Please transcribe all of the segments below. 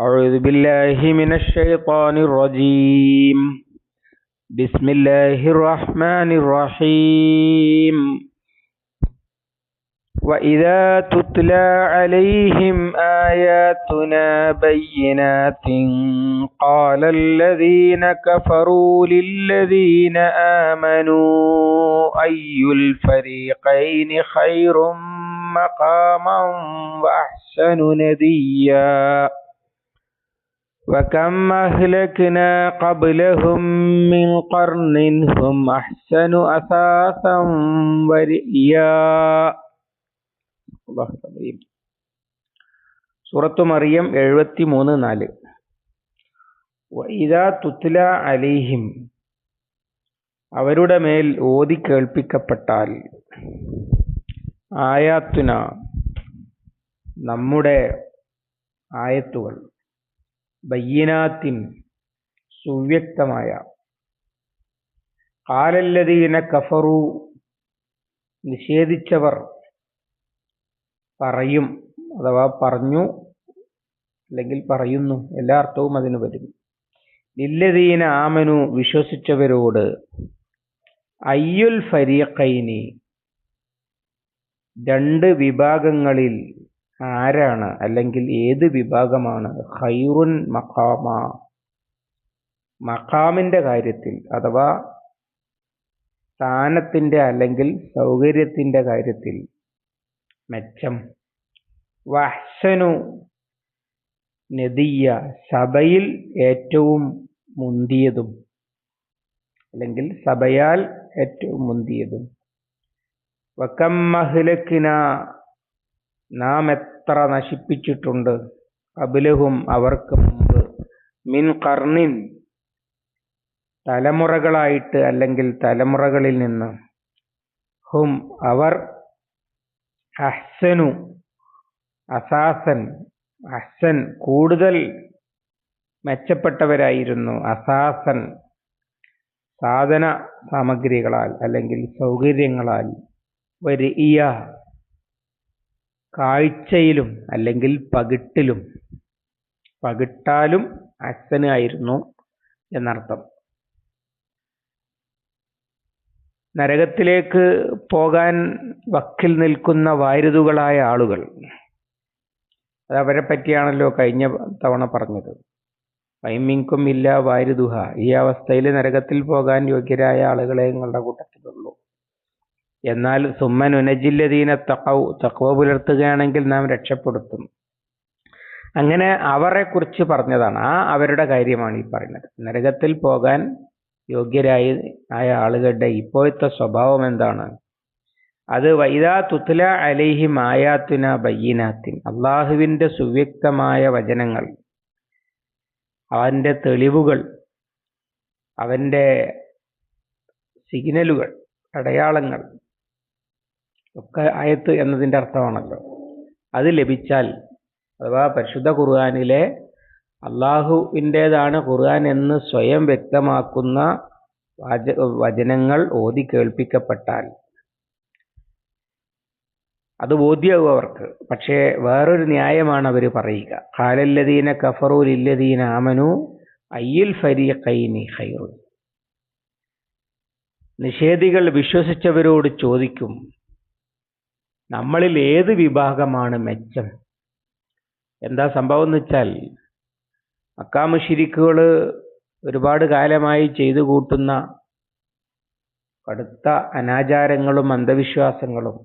أعوذ بالله من الشيطان الرجيم. بسم الله الرحمن الرحيم. وإذا تتلى عليهم آياتنا بينات قال الذين كفروا للذين آمنوا أي الفريقين خير مقاما وأحسن نديا؟ وكم أهلكنا قبلهم من قرن هم أحسن أثاثا ورئيا സൂറത്തു മറിയം എഴുപത്തി മൂന്ന് നാല് വൈദാ തുത്ല അലിഹിം അവരുടെ മേൽ ഓതി കേൾപ്പിക്കപ്പെട്ടാൽ ആയാത്തുന നമ്മുടെ ആയത്തുകൾ ബയ്യനാത്തിൻ സുവ്യക്തമായ. കാലല്ലതീന കഫറു നിഷേധിച്ചവർ പറയും അഥവാ പറഞ്ഞു അല്ലെങ്കിൽ പറയുന്നു എല്ലാ അർത്ഥവും അതിന് വരും. നില്ലതീന ആമനു വിശ്വസിച്ചവരോട് അയ്യുൽ ഫരീഖൈനി രണ്ട് വിഭാഗങ്ങളിൽ ആരാണ്? അല്ലെങ്കിൽ ഏത് വിഭാഗമാണ്? ഖൈറുൻ മഖാമ. മഖാമിന്റെ കാര്യത്തിൽ അഥവാ സ്ഥാനത്തിന്റെ അല്ലെങ്കിൽ സൗകര്യത്തിന്റെ കാര്യത്തിൽ മെച്ചം. വഹ്സനു നദിയ സഭയിൽ ഏറ്റവും മുന്തിയതും അല്ലെങ്കിൽ സഭയാൽ ഏറ്റവും മുന്തിയതും. വക്കമ്മഹ്ലക്കിന നാം എത്ര നശിപ്പിച്ചിട്ടുണ്ട്? കബിലഹും അവർക്ക് മുമ്പ്. മിൻ കർണിൻ തലമുറകളായിട്ട് അല്ലെങ്കിൽ തലമുറകളിൽ നിന്ന്. ഹും അവർ അഹ്സനു. അസാസൻ. അഹ്സൻ കൂടുതൽ മെച്ചപ്പെട്ടവരായിരുന്നു അസാസൻ. സാധന സാമഗ്രികളാൽ അല്ലെങ്കിൽ സൗകര്യങ്ങളാൽ. വരിയ കാഴ്ചയിലും അല്ലെങ്കിൽ പകിട്ടിലും പകിട്ടാലും അച്ഛന് ആയിരുന്നു എന്നർത്ഥം. നരകത്തിലേക്ക് പോകാൻ വക്കിൽ നിൽക്കുന്ന വാരുതുകളായ ആളുകൾ അത് അവരെ പറ്റിയാണല്ലോ കഴിഞ്ഞ തവണ പറഞ്ഞത്. വൈമിങ്കും ഇല്ല വാരുതുഹ ഈ അവസ്ഥയിൽ നരകത്തിൽ പോകാൻ യോഗ്യരായ ആളുകളെ നിങ്ങളുടെ കൂട്ടത്തിലുള്ളൂ. എന്നാൽ സുമ്മൻ ഉനജില്ലദീന തക്കൗ തക്കവ പുലർത്തുകയാണെങ്കിൽ നാം രക്ഷപ്പെടുത്തും. അങ്ങനെ അവരെ കുറിച്ച് പറഞ്ഞതാണ്. ആ അവരുടെ കാര്യമാണ് ഈ പറയുന്നത്. നരകത്തിൽ പോകാൻ യോഗ്യരായി ആയ ആളുകളുടെ ഇപ്പോഴത്തെ സ്വഭാവം എന്താണ്? അത് വൈദാ തുത്ല അലൈഹി മായാത്തിന ബയ്യനാത്തിൻ. അള്ളാഹുവിന്റെ സുവ്യക്തമായ വചനങ്ങൾ അവന്റെ തെളിവുകൾ അവന്റെ സിഗ്നലുകൾ അടയാളങ്ങൾ ഒക്കെ ആയത്ത് എന്നതിന്റെ അർത്ഥമാണല്ലോ. അത് ലഭിച്ചാൽ അഥവാ പരിശുദ്ധ ഖുർആാനിലെ അള്ളാഹുവിന്റേതാണ് ഖുർആൻ എന്ന് സ്വയം വ്യക്തമാക്കുന്ന വാച വചനങ്ങൾ ഓതി കേൾപ്പിക്കപ്പെട്ടാൽ. അത് ബോധ്യമാവും അവർക്ക് പക്ഷേ വേറൊരു ന്യായമാണ് അവർ പറയുക. ഖാലല്ലദീന കഫറു ലില്ലദീന ആമനു അയ്യിൽ ഫരീഖൈനി ഖൈറു നിഷേധികൾ വിശ്വസിച്ചവരോട് ചോദിക്കും നമ്മളിൽ ഏത് വിഭാഗമാണ് മെച്ചം? എന്താ സംഭവം എന്ന് വെച്ചാൽ അക്കാമുഷിരിക്കുകൾ ഒരുപാട് കാലമായി ചെയ്തു കൂട്ടുന്ന കടുത്ത അനാചാരങ്ങളും അന്ധവിശ്വാസങ്ങളും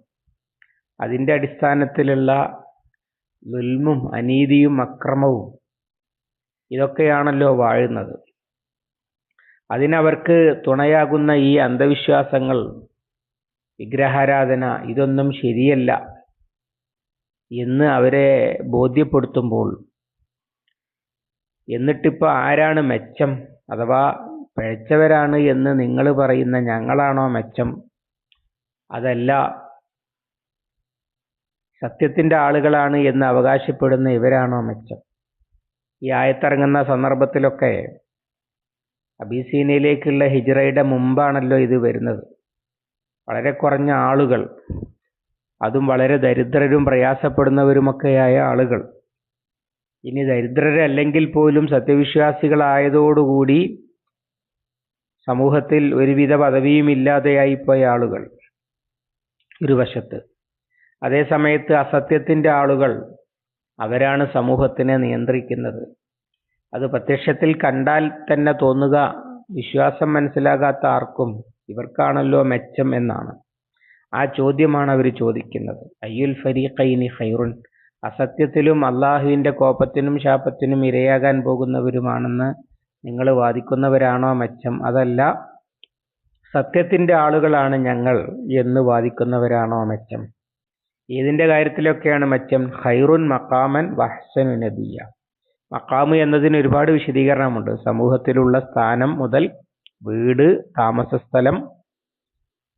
അതിന്റെ അടിസ്ഥാനത്തിലുള്ള ദുൽമും അനീതിയും അക്രമവും ഇതൊക്കെയാണല്ലോ വാഴുന്നത്. അതിനവർക്ക് തുണയാകുന്ന ഈ അന്ധവിശ്വാസങ്ങൾ വിഗ്രഹാരാധന ഇതൊന്നും ശരിയല്ല എന്ന് അവരെ ബോധ്യപ്പെടുത്തുമ്പോൾ എന്നിട്ടിപ്പോൾ ആരാണ് മെച്ചം? അഥവാ പിഴച്ചവരാണ് എന്ന് നിങ്ങൾ പറയുന്ന ഞങ്ങളാണോ മെച്ചം? അതല്ല. സത്യത്തിന്റെ ആളുകളാണ് എന്ന് അവകാശപ്പെടുന്ന ഇവരാണോ മെച്ചം? ഈ ആയത്തിറങ്ങുന്ന സന്ദർഭത്തിലൊക്കെ അബീസീനയിലേക്കുള്ള ഹിജ്റയുടെ മുമ്പാണല്ലോ ഇത് വരുന്നത്. വളരെ കുറഞ്ഞ ആളുകൾ അതും വളരെ ദരിദ്രരും പ്രയാസപ്പെടുന്നവരുമൊക്കെയായ ആളുകൾ. ഇനി ദരിദ്രരല്ലെങ്കിൽ പോലും സത്യവിശ്വാസികളായതോടുകൂടി സമൂഹത്തിൽ ഒരുവിധ പദവിയും ഇല്ലാതെയായിപ്പോയ ആളുകൾ ഒരു വശത്ത്. അതേ സമയത്ത് അസത്യത്തിന്റെ ആളുകൾ അവരാണ് സമൂഹത്തിനെ നിയന്ത്രിക്കുന്നത്. അത് പ്രത്യക്ഷത്തിൽ കണ്ടാൽ തന്നെ തോന്നുക വിശ്വാസം മനസ്സിലാകാത്ത ആർക്കും ഇവർക്കാണല്ലോ മെച്ചം എന്നാണ്. ആ ചോദ്യമാണ് അവർ ചോദിക്കുന്നത്. അയ്യുൽ ഫരീഖൈനി ഖൈറുൻ അസത്യത്തിലും അള്ളാഹുവിന്റെ കോപത്തിനും ശാപത്തിനും ഇരയാകാൻ പോകുന്നവരുമാണെന്ന് നിങ്ങൾ വാദിക്കുന്നവരാണോ മെച്ചം? അതല്ല സത്യത്തിന്റെ ആളുകളാണ് ഞങ്ങൾ എന്ന് വാദിക്കുന്നവരാണോ മെച്ചം? ഏതിന്റെ കാര്യത്തിലൊക്കെയാണ് മെച്ചം? ഖൈറുൻ മക്കാമൻ വഹ്സനു നബിയ. മക്കാമ് എന്നതിന് ഒരുപാട് വിശദീകരണമുണ്ട്. സമൂഹത്തിലുള്ള സ്ഥാനം മുതൽ വീട് താമസ സ്ഥലം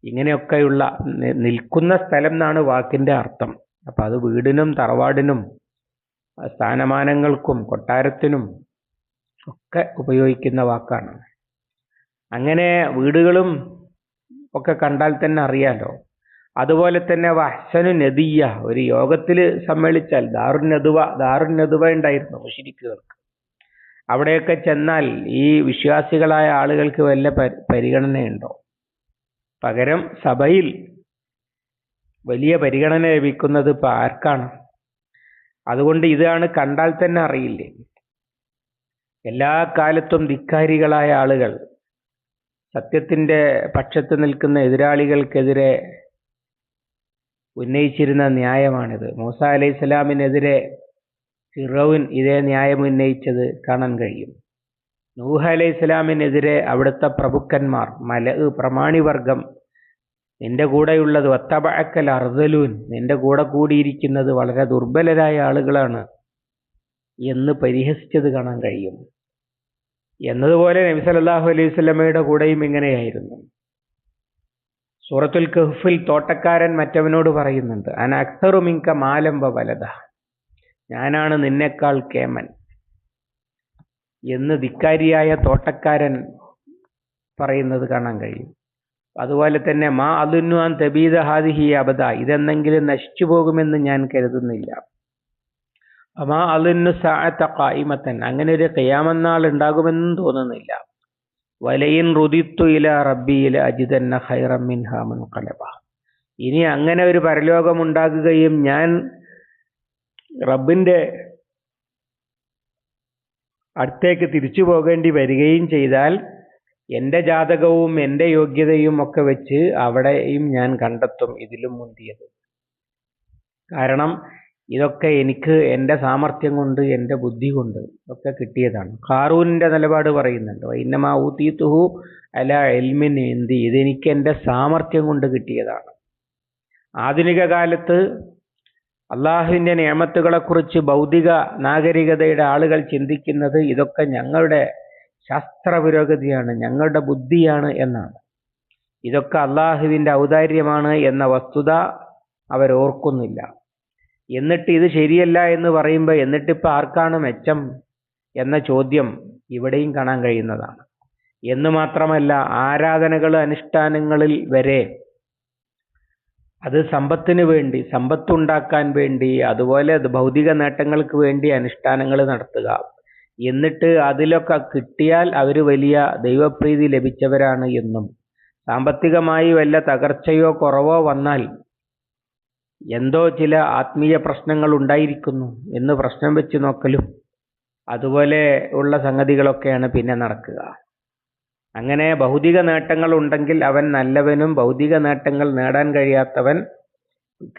ഇങ്ങനെയൊക്കെയുള്ള നിൽക്കുന്ന സ്ഥലം എന്നാണ് വാക്കിന്റെ അർത്ഥം. അപ്പൊ അത് വീടിനും തറവാടിനും സ്ഥാനമാനങ്ങൾക്കും കൊട്ടാരത്തിനും ഒക്കെ ഉപയോഗിക്കുന്ന വാക്കാണ്. അങ്ങനെ വീടുകളും ഒക്കെ കണ്ടാൽ തന്നെ അറിയാലോ. അതുപോലെ തന്നെ വഹ്സനു നദിയ ഒരു യോഗത്തിൽ സമ്മേളിച്ചാൽ ദാറുന്നതുവ ദാറുന്നതുവ ഉണ്ടായിരുന്നു മുഷിരിക്കുകൾക്ക് അവിടെയൊക്കെ ചെന്നാൽ ഈ വിശ്വാസികളായ ആളുകൾക്ക് വല്ല പരി- പരിഗണനയുണ്ടോ? പകരം സഭയിൽ വലിയ പരിഗണന ലഭിക്കുന്നത് ഇപ്പൊ ആർക്കാണ്? അതുകൊണ്ട് ഇതാണ് കണ്ടാൽ തന്നെ അറിയില്ലേ? എല്ലാ കാലത്തും ധിക്കാരികളായ ആളുകൾ സത്യത്തിന്റെ പക്ഷത്ത് നിൽക്കുന്ന എതിരാളികൾക്കെതിരെ ഉന്നയിച്ചിരുന്ന ന്യായമാണിത്. മൂസ അലൈഹി സ്വലാമിനെതിരെ ഫിറോവിൻ ഇതേ ന്യായം ഉന്നയിച്ചത് കാണാൻ കഴിയും. നൂഹ അലൈഹി സ്വലാമിനെതിരെ അവിടുത്തെ പ്രഭുക്കന്മാർ മല പ്രമാണിവർഗം നിന്റെ കൂടെയുള്ളത് ഒത്തബഴക്കൽ അർദലൂൻ നിന്റെ കൂടെ കൂടിയിരിക്കുന്നത് വളരെ ദുർബലരായ ആളുകളാണ് എന്ന് പരിഹസിച്ചത് കാണാൻ കഴിയും. എന്നതുപോലെ നബി സല്ലല്ലാഹു അലൈഹി സ്വലമയുടെ കൂടെയും ഇങ്ങനെയായിരുന്നു. സൂറത്തുൽ കഹ്ഫിൽ തോട്ടക്കാരൻ മറ്റവനോട് പറയുന്നുണ്ട് അന അക്തറു മിങ്ക മാലംബ വലത ഞാനാണ് നിന്നെക്കാൾ കേമൻ എന്ന് ധിക്കാരിയായ തോട്ടക്കാരൻ പറയുന്നത് കാണാൻ കഴിയും. അതുപോലെ തന്നെ മാ അതുന്നുവാൻ തബീദ ഹാദിഹി അബദ ഇതെന്തെങ്കിലും നശിച്ചു പോകുമെന്ന് ഞാൻ കരുതുന്നില്ല. മാ അലുന്നു സാഅത്ത അങ്ങനെ ഒരു കയ്യാമെന്നാൾ ഉണ്ടാകുമെന്നും തോന്നുന്നില്ല. വലയിൻ റുദിത്തു ഇല റബ്ബി ഇല അജിതന്ന ഹൈറമ്മിൻ ഹാമൻ കലബ ഇനി അങ്ങനെ ഒരു പരലോകം ഉണ്ടാകുകയും ഞാൻ റബ്ബിന്റെ അടുത്തേക്ക് തിരിച്ചു പോകേണ്ടി വരികയും ചെയ്താൽ എന്റെ ജാതകവും എന്റെ യോഗ്യതയും ഒക്കെ വെച്ച് അവിടെയും ഞാൻ കണ്ടെത്തും ഇതിലും മുന്തിയത്. കാരണം ഇതൊക്കെ എനിക്ക് എന്റെ സാമർഥ്യം കൊണ്ട് എന്റെ ബുദ്ധി കൊണ്ട് ഒക്കെ കിട്ടിയതാണ്. ഖാറൂനിന്റെ നിലപാട് പറയുന്നുണ്ട്. ഇന്നമാ ഊത്തീത്തുഹു അല എൽമിൻ എന്തി ഇതെനിക്ക് എന്റെ സാമർഥ്യം കൊണ്ട് കിട്ടിയതാണ്. ആധുനിക കാലത്ത് അള്ളാഹുവിന്റെ നിയമത്തുകളെക്കുറിച്ച് ഭൗതിക നാഗരികതയുടെ ആളുകൾ ചിന്തിക്കുന്നത് ഇതൊക്കെ ഞങ്ങളുടെ ശാസ്ത്ര പുരോഗതിയാണ് ഞങ്ങളുടെ ബുദ്ധിയാണ് എന്നാണ്. ഇതൊക്കെ അള്ളാഹുവിന്റെ ഔദാര്യമാണ് എന്ന വസ്തുത അവരോർക്കുന്നില്ല എന്നിട്ട് ഇത് ശരിയല്ല എന്ന് പറയുമ്പോൾ എന്നിട്ടിപ്പോൾ ആർക്കാണ് മെച്ചം എന്ന ചോദ്യം ഇവിടെയും കാണാൻ കഴിയുന്നതാണ്. എന്ന് മാത്രമല്ല ആരാധനകൾ അനുഷ്ഠാനങ്ങളിൽ വരെ അത് സമ്പത്തിന് വേണ്ടി സമ്പത്തുണ്ടാക്കാൻ വേണ്ടി അതുപോലെ അത് ഭൗതിക നേട്ടങ്ങൾക്ക് വേണ്ടി അനുഷ്ഠാനങ്ങൾ നടത്തുക. എന്നിട്ട് അതിലൊക്കെ കിട്ടിയാൽ അവർ വലിയ ദൈവപ്രീതി ലഭിച്ചവരാണ് എന്നും. സാമ്പത്തികമായി വല്ല തകർച്ചയോ കുറവോ വന്നാൽ എന്തോ ചില ആത്മീയ പ്രശ്നങ്ങൾ ഉണ്ടായിരിക്കുന്നു എന്ന് പ്രശ്നം വെച്ച് നോക്കലും അതുപോലെ ഉള്ള സംഗതികളൊക്കെയാണ് പിന്നെ നടക്കുക. അങ്ങനെ ഭൗതിക നേട്ടങ്ങൾ ഉണ്ടെങ്കിൽ അവൻ നല്ലവനും ഭൗതിക നേട്ടങ്ങൾ നേടാൻ കഴിയാത്തവൻ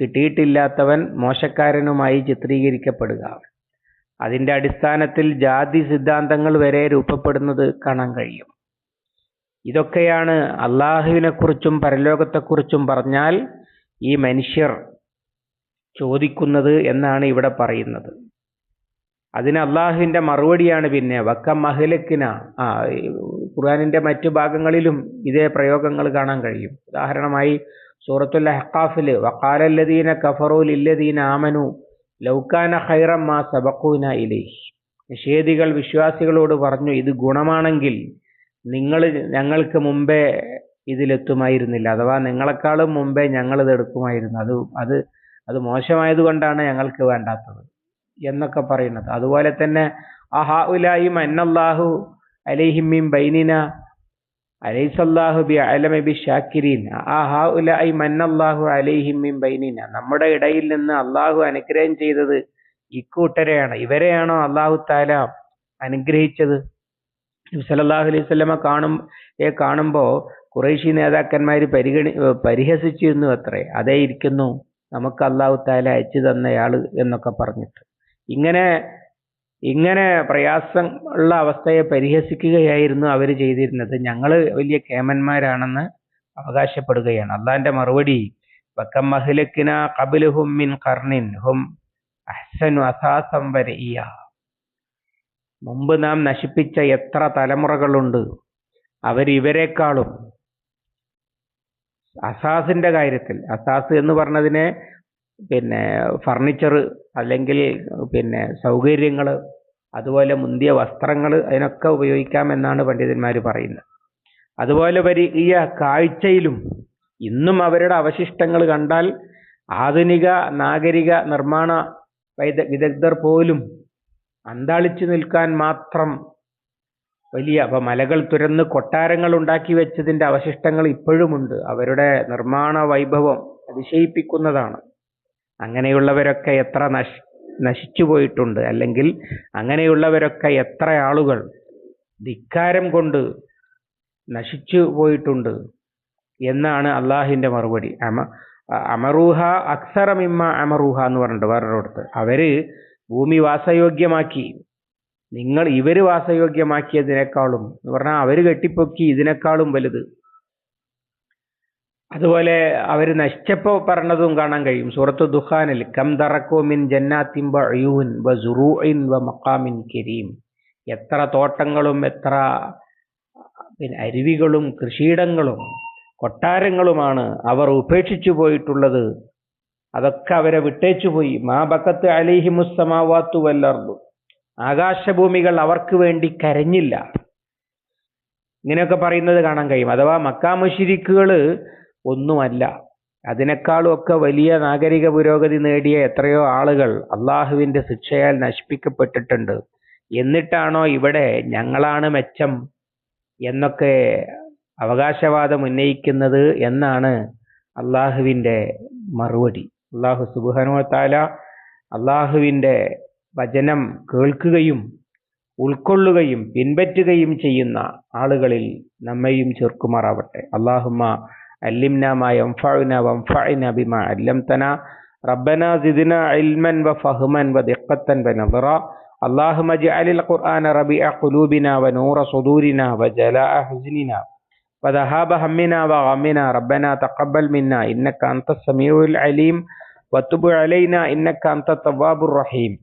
കിട്ടിയിട്ടില്ലാത്തവൻ മോശക്കാരനുമായി ചിത്രീകരിക്കപ്പെടുക. അതിന്റെ അടിസ്ഥാനത്തിൽ ജാതി സിദ്ധാന്തങ്ങൾ വരെ രൂപപ്പെടുന്നത് കാണാൻ കഴിയും. ഇതൊക്കെയാണ് അള്ളാഹുവിനെക്കുറിച്ചും പരലോകത്തെക്കുറിച്ചും പറഞ്ഞാൽ ഈ മനുഷ്യർ ചോദിക്കുന്നത് എന്നാണ് ഇവിടെ പറയുന്നത്. അതിന് അള്ളാഹുവിന്റെ മറുപടിയാണ് പിന്നെ വക്ക മഹലക്കിന. ആ ഖുർആാനിന്റെ മറ്റു ഭാഗങ്ങളിലും ഇതേ പ്രയോഗങ്ങൾ കാണാൻ കഴിയും. ഉദാഹരണമായി സൂറത്തുൽ ഹക്കാഫിൽ വക്കാലല്ലദീന കഫറു ലില്ലദീന ആമനു ലൗക്കാന ഹൈറം മാ സബക്കൂന ഇലൈഹി. നിഷേധികൾ വിശ്വാസികളോട് പറഞ്ഞു ഇത് ഗുണമാണെങ്കിൽ നിങ്ങൾ ഞങ്ങൾക്ക് മുമ്പേ ഇതിലെത്തുമായിരുന്നില്ല. അഥവാ നിങ്ങളെക്കാളും മുമ്പേ ഞങ്ങൾ ഇത് എടുക്കുമായിരുന്നു അത് അത് അത് മോശമായതുകൊണ്ടാണ് ഞങ്ങൾക്ക് വേണ്ടാത്തത്. എന്നൊക്കെ പറയുന്നത്. അതുപോലെ തന്നെ അഹാ ഉലായി മന്നല്ലാഹു ബൈനിന അലൈസല്ലാഹു ബി അലമ ബി ഷാക്കിരീൻ അഹാ മന്നല്ലാഹു അലൈഹിമിൻ ബൈനിന. നമ്മുടെ ഇടയിൽ നിന്ന് അള്ളാഹു അനുഗ്രഹം ചെയ്തത് ഇക്കൂട്ടരെയാണ്. ഇവരെയാണോ അള്ളാഹു താല അനുഗ്രഹിച്ചത്? സലല്ലാഹു അലൈഹി സ്വലമ കാണും കാണുമ്പോൾ കുറേശി നേതാക്കന്മാർ പരിഗണി പരിഹസിച്ചിരുന്നു അത്രേ. അതേ ഇരിക്കുന്നു. നമുക്ക് അള്ളാഹു താല അയച്ചു തന്നയാൾ എന്നൊക്കെ പറഞ്ഞിട്ട്. ഇങ്ങനെ ഇങ്ങനെ പ്രയാസം ഉള്ള അവസ്ഥയെ പരിഹസിക്കുകയായിരുന്നു അവർ ചെയ്തിരുന്നത്. ഞങ്ങൾ വലിയ കേമന്മാരാണെന്ന് അവകാശപ്പെടുകയാണ്. അള്ളാന്റെ മറുപടി വക്കം മഹിലക്കിന മിൻ കർണിൻ ഹും അഹ്സനു അസാസം വരയ്യ മുമ്പ് നാം നശിപ്പിച്ച എത്ര തലമുറകളുണ്ട്. അവരിവരെക്കാളും അസാസിന്റെ കാര്യത്തിൽ അസാസ് എന്ന് പറഞ്ഞതിനെ പിന്നെ ഫർണിച്ചർ അല്ലെങ്കിൽ പിന്നെ സൗകര്യങ്ങൾ അതുപോലെ മുന്തിയ വസ്ത്രങ്ങൾ അതിനൊക്കെ ഉപയോഗിക്കാമെന്നാണ് പണ്ഡിതന്മാർ പറയുന്നത്. അതുപോലെ വലിയ കാഴ്ചയിലും ഇന്നും അവരുടെ അവശിഷ്ടങ്ങൾ കണ്ടാൽ ആധുനിക നാഗരിക നിർമ്മാണ വൈദ വിദഗ്ധർ പോലും അന്താളിച്ചു നിൽക്കാൻ മാത്രം വലിയ അപ്പൊ മലകൾ തുരന്ന് കൊട്ടാരങ്ങൾ ഉണ്ടാക്കി വെച്ചതിന്റെ അവശിഷ്ടങ്ങൾ ഇപ്പോഴുമുണ്ട്. അവരുടെ നിർമ്മാണ വൈഭവം അതിശയിപ്പിക്കുന്നതാണ്. അങ്ങനെയുള്ളവരൊക്കെ എത്ര നശ് നശിച്ചു പോയിട്ടുണ്ട് അല്ലെങ്കിൽ അങ്ങനെയുള്ളവരൊക്കെ എത്ര ആളുകൾ ധിക്കാരം കൊണ്ട് നശിച്ചു പോയിട്ടുണ്ട് എന്നാണ് അള്ളാഹിന്റെ മറുപടി. അമ അമറൂഹ അക്സറമിമ്മ അമറൂഹ എന്ന് പറഞ്ഞിട്ട് വേറൊരിടത്ത് അവർ ഭൂമി വാസയോഗ്യമാക്കി. നിങ്ങൾ ഇവർ വാസയോഗ്യമാക്കിയതിനേക്കാളും എന്ന് പറഞ്ഞാൽ അവർ കെട്ടിപ്പൊക്കി ഇതിനേക്കാളും വലുത്. അതുപോലെ അവർ നശിച്ചപ്പോൾ പറഞ്ഞതും കാണാൻ കഴിയും. സൂറത്ത് ദുഹാനിൽ കം തറക്കോ മിൻ ജന്നാത്തിൻ മഖാമിൻ കരീം. എത്ര തോട്ടങ്ങളും എത്ര പിന്നെ അരുവികളും കൃഷിയിടങ്ങളും കൊട്ടാരങ്ങളുമാണ് അവർ ഉപേക്ഷിച്ചു പോയിട്ടുള്ളത്. അതൊക്കെ അവരെ വിട്ടേച്ചു പോയി. മാ ബക്കത്ത് അലിഹി മുസ്തമാവാത്തു വല്ലർന്നു ആകാശഭൂമികൾ അവർക്ക് വേണ്ടി കരഞ്ഞില്ല. ഇങ്ങനെയൊക്കെ പറയുന്നത് കാണാൻ കഴിയും. അഥവാ മക്കാ മുഷിരിക്കുകൾ ഒന്നുമല്ല. അതിനേക്കാളും ഒക്കെ വലിയ നാഗരിക പുരോഗതി നേടിയ എത്രയോ ആളുകൾ അള്ളാഹുവിന്റെ ശിക്ഷയാൽ നശിപ്പിക്കപ്പെട്ടിട്ടുണ്ട്. എന്നിട്ടാണോ ഇവിടെ ഞങ്ങളാണ് മെച്ചം എന്നൊക്കെ അവകാശവാദം ഉന്നയിക്കുന്നത് എന്നാണ് അള്ളാഹുവിന്റെ മറുപടി. അള്ളാഹു സുബുഹനോ താല അള്ളാഹുവിന്റെ വചനം കേൾക്കുകയും ഉൾക്കൊള്ളുകയും പിൻപറ്റുകയും ചെയ്യുന്ന ആളുകളിൽ നമ്മയും ചേർക്കുമാറാവട്ടെ. അള്ളാഹുമ്മ علمنا ما ينفعنا وانفعنا بما علمتنا ربنا زدنا علما وفهما ودقة ونظرا اللهم اجعل القرآن ربيع قلوبنا ونور صدورنا وجلاء حزننا وذهاب همنا وغمنا ربنا تقبل منا إنك أنت السميع العليم وتب علينا إنك أنت التواب الرحيم